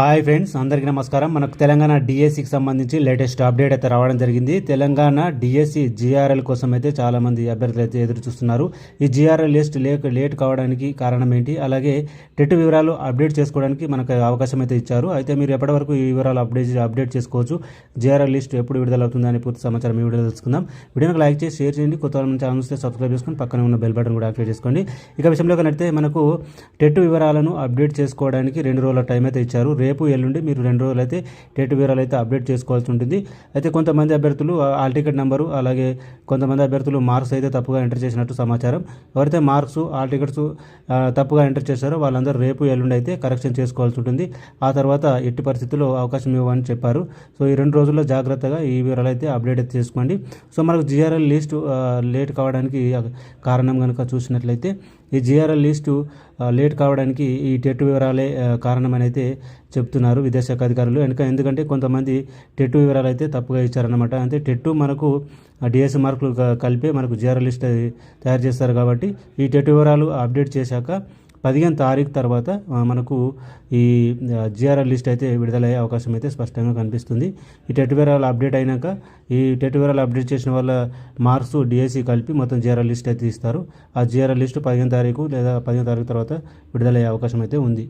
Hi friends అందరికీ నమస్కారం. మనకు తెలంగాణ డిఎస్సికి సంబంధించి లేటెస్ట్ అప్డేట్ అయితే రావడం జరిగింది. తెలంగాణ డిఎస్సి జిఆర్ఎల్ కోసం అయితే చాలా మంది అభ్యర్థులు అయితే ఎదురు చూస్తున్నారు. ఈ జిఆర్ఎల్ లిస్ట్ లేట్ లేట్ కావడానికి కారణం ఏంటి? అలాగే టెట్ వివరాలు అప్డేట్ చేసుకోవడానికి మనకు అవకాశం అయితే ఇచ్చారు. అయితే మీరు ఎప్పటి వరకు ఈ వివరాలు అప్డేట్ అప్డేట్ చేసుకోవచ్చు? జిఆర్ఎల్ లిస్ట్ ఎప్పుడు విడుదలవుతుందని పూర్తి సమాచారం ఈ వీడియో తెలుసుకుందాం. వీడియోకి లైక్ చేసి షేర్ చేయండి. కొత్త వాళ్ళ ఛానల్ వస్తే సబ్స్క్రైబ్ చేసుకొని పక్కన ఉన్న బెల్ బటన్ కూడా యాక్టివేట్ చేసుకోండి. ఇక విషయంలో నడితే మనకు టెట్ వివరాలను అప్డేట్ చేసుకోవడానికి రెండు రోజుల టైం అయితే ఇచ్చారు. రేపు ఎల్లుండి మీరు రెండు రోజులు అయితే డేట్ వివరాలు అయితే అప్డేట్ చేసుకోవాల్సి ఉంటుంది. అయితే కొంతమంది అభ్యర్థులు ఆల్ టికెట్ నెంబరు అలాగే కొంతమంది అభ్యర్థులు మార్క్స్ అయితే తప్పుగా ఎంటర్ చేసినట్టు సమాచారం. ఎవరైతే మార్క్స్ ఆల్ టికెట్స్ తప్పుగా ఎంటర్ చేశారో వాళ్ళందరూ రేపు ఎల్లుండి అయితే కరెక్షన్ చేసుకోవాల్సి ఉంటుంది. ఆ తర్వాత ఎట్టి పరిస్థితుల్లో అవకాశం ఇవ్వమని చెప్పారు. సో ఈ రెండు రోజుల్లో జాగ్రత్తగా ఈ వివరాలు అయితే అప్డేట్ అయితే చేసుకోండి. సో మనకు జిఆర్ఎల్ లిస్ట్ లేట్ కావడానికి కారణం కనుక చూసినట్లయితే ఈ జిఆర్ఎల్ లిస్టు లేట్ కావడానికి ఈ టెట్ వివరాలే కారణమని అయితే చెప్తున్నారు విదేశాఖ అధికారులు. వెనుక ఎందుకంటే కొంతమంది టెట్ వివరాలు అయితే తప్పుగా ఇచ్చారనమాట అంటే టెట్టు మనకు డిఎస్ మార్కులు కలిపి మనకు జిఆర్ఎల్ లిస్ట్ తయారు చేస్తారు కాబట్టి ఈ టెట్ వివరాలు అప్డేట్ చేశాక పదిహేను తారీఖు తర్వాత మనకు ఈ జిఆర్ఆర్ లిస్ట్ అయితే విడుదలయ్యే అవకాశం అయితే స్పష్టంగా కనిపిస్తుంది. ఈ టెట్ వివరాలు అప్డేట్ అయినాక ఈ టెట్ వివరాలు అప్డేట్ చేసిన వల్ల మార్క్స్ డిఎస్సి కలిపి మొత్తం జిఆర్ఆర్ లిస్ట్ అయితే ఇస్తారు. ఆ జిఆర్ఆర్ లిస్ట్ పదిహేను తారీఖు లేదా పదిహేను తారీఖు తర్వాత విడుదలయ్యే అవకాశం అయితే ఉంది.